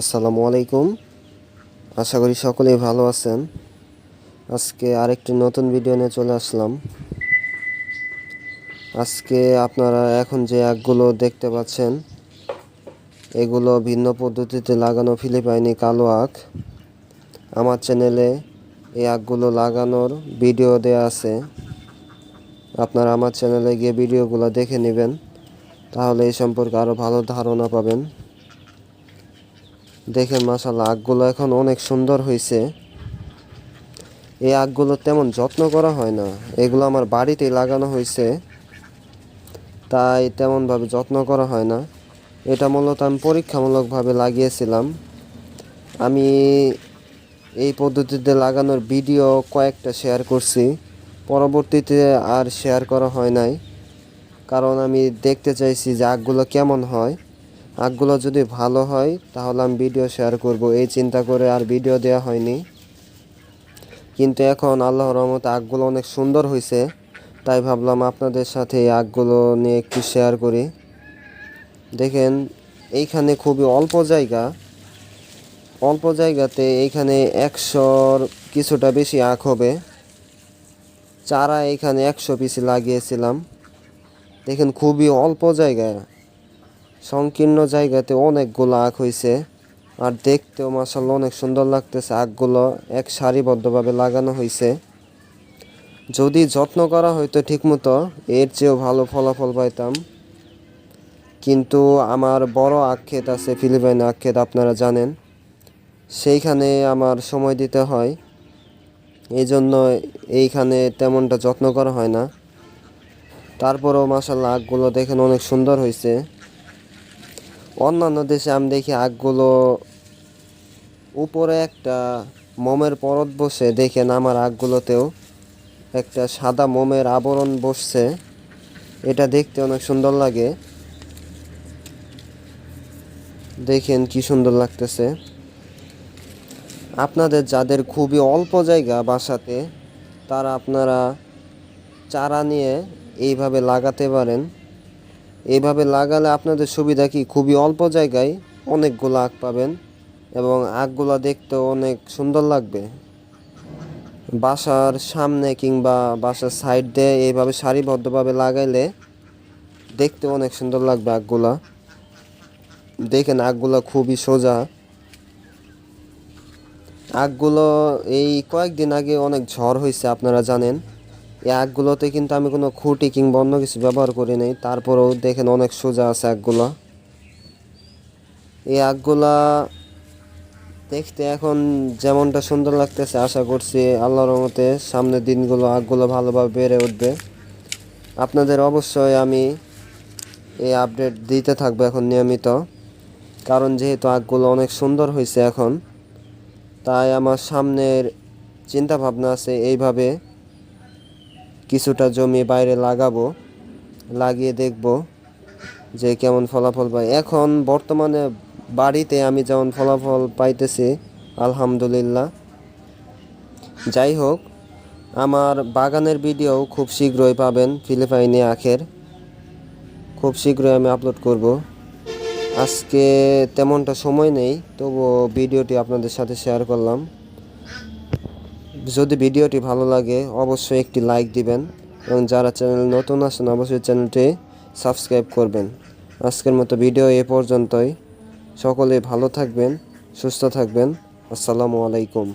আসসালামু আলাইকুম। আশা করি সকলেই ভালো আছেন। আজকে আরেকটি নতুন ভিডিও নিয়ে চলে আসলাম। আজকে আপনারা এখন যে আখগুলো দেখতে পাচ্ছেন, এগুলো ভিন্ন পদ্ধতিতে লাগানো ফিলিপাইনি কালো আখ। আমার চ্যানেলে এই আখগুলো লাগানোর ভিডিও দেওয়া আছে। আপনারা আমার চ্যানেলে গিয়ে ভিডিওগুলো দেখে নেবেন, তাহলে এই সম্পর্কে আরও ভালো ধারণা পাবেন। দেখেন মাসাল্লাহ আখগুলো এখন অনেক সুন্দর হয়েছে এই আখগুলো তেমন যত্ন করা হয় না। এগুলো আমার বাড়িতেই লাগানো হয়েছে তাই তেমনভাবে যত্ন করা হয় না। এটা মূলত আমি পরীক্ষামূলকভাবে লাগিয়েছিলাম। আমি এই পদ্ধতিতে লাগানোর ভিডিও কয়েকটা শেয়ার করছি। পরবর্তীতে আর শেয়ার করা হয় নাই। কারণ আমি দেখতে চাইছি যে আখগুলো কেমন হয়। আখগুলো যদি ভালো হয়, তাহলে আমি ভিডিও শেয়ার করব। এই চিন্তা করে আর ভিডিও দেওয়া হয়নি। কিন্তু এখন আল্লাহর রহমতে আখগুলো অনেক সুন্দর হয়েছে তাই ভাবলাম আপনাদের সাথে এই আখগুলো নিয়ে একটু শেয়ার করি। দেখেন, এইখানে খুবই অল্প জায়গা। অল্প জায়গাতে এইখানে একশোর কিছুটা বেশি আখ হবে। চারা এইখানে একশো পিস লাগিয়েছিলাম। দেখেন, খুবই অল্প জায়গায়। সংকীর্ণ জায়গাতে অনেকগুলো আখ হয়েছে আর দেখতেও মাসাল্লাহ অনেক সুন্দর লাগতেছে আখগুলো এক সারিবদ্ধভাবে লাগানো হয়েছে যদি যত্ন করা হয়তো ঠিকমতো, এর চেয়েও ভালো ফলাফল পাইতাম। কিন্তু আমার বড় আক্ষেত আছে ফিলিপাইন আক্ষেত আপনারা জানেন। সেইখানে আমার সময় দিতে হয়। এই জন্য এইখানে তেমনটা যত্ন করা হয় না। তারপরেও মাসাল্লাহ আখগুলো দেখেন অনেক সুন্দর হয়েছে অন্যান্য দেশে আমি দেখি আখগুলো উপরে একটা মোমের পরত বসে, দেখেন আমার আখগুলোতেও একটা সাদা মোমের আবরণ বসছে। এটা দেখতে অনেক সুন্দর লাগে। দেখেন কি সুন্দর লাগতেছে। আপনাদের যাদের খুবই অল্প জায়গা বাসাতে, তারা আপনারা চারা নিয়ে এইভাবে লাগাতে পারেন। এইভাবে লাগালে আপনাদের সুবিধা কি? খুবই অল্প জায়গায় অনেকগুলো আখ পাবেন এবং আখগুলো দেখতেও অনেক সুন্দর লাগবে। বাসার সামনে কিংবা বাসার সাইড দিয়ে এইভাবে সারিবদ্ধভাবে লাগাইলে দেখতে অনেক সুন্দর লাগবে আখগুলা দেখেন আখগুলো খুবই সোজা। আখগুলো এই কয়েকদিন আগে অনেক ঝড় হয়েছে, আপনারা জানেন। এই আখগুলোতে কিন্তু আমি কোনো খুঁটি কিংবা অন্য কিছু ব্যবহার করি নাই। তারপরেও দেখেন অনেক সোজা আছে আখগুলো। এই আখগুলা দেখতে এখন যেমনটা সুন্দর লাগতেছে, আশা করছি আল্লাহর রহমতে সামনের দিনগুলো আখগুলো ভালোভাবে বেড়ে উঠবে। আপনাদের অবশ্যই আমি এই আপডেট দিতে থাকব এখন নিয়মিত, কারণ যেহেতু আখগুলো অনেক সুন্দর হয়েছে এখন, তাই আমার সামনের চিন্তা ভাবনা আছে এইভাবে কিছুটা জমি বাইরে লাগাবো, লাগিয়ে দেখব যে কেমন ফলাফল পাই। এখন বর্তমানে বাড়িতে আমি যেমন ফলাফল পাইতেছি, আলহামদুলিল্লাহ। যাই হোক, আমার বাগানের ভিডিও খুব শীঘ্রই পাবেন ফিলিপাইনে আখের। খুব শীঘ্রই আমি আপলোড করব। আজকে তেমনটা সময় নেই, তবুও ভিডিওটি আপনাদের সাথে শেয়ার করলাম। যদি ভিডিওটি ভালো লাগে, অবশ্যই একটি লাইক দিবেন এবং যারা চ্যানেল নতুন আসেন অবশ্যই চ্যানেলটি সাবস্ক্রাইব করবেন। আজকের মতো ভিডিও এ পর্যন্তই। সকলে ভালো থাকবেন, সুস্থ থাকবেন। আসসালামু আলাইকুম।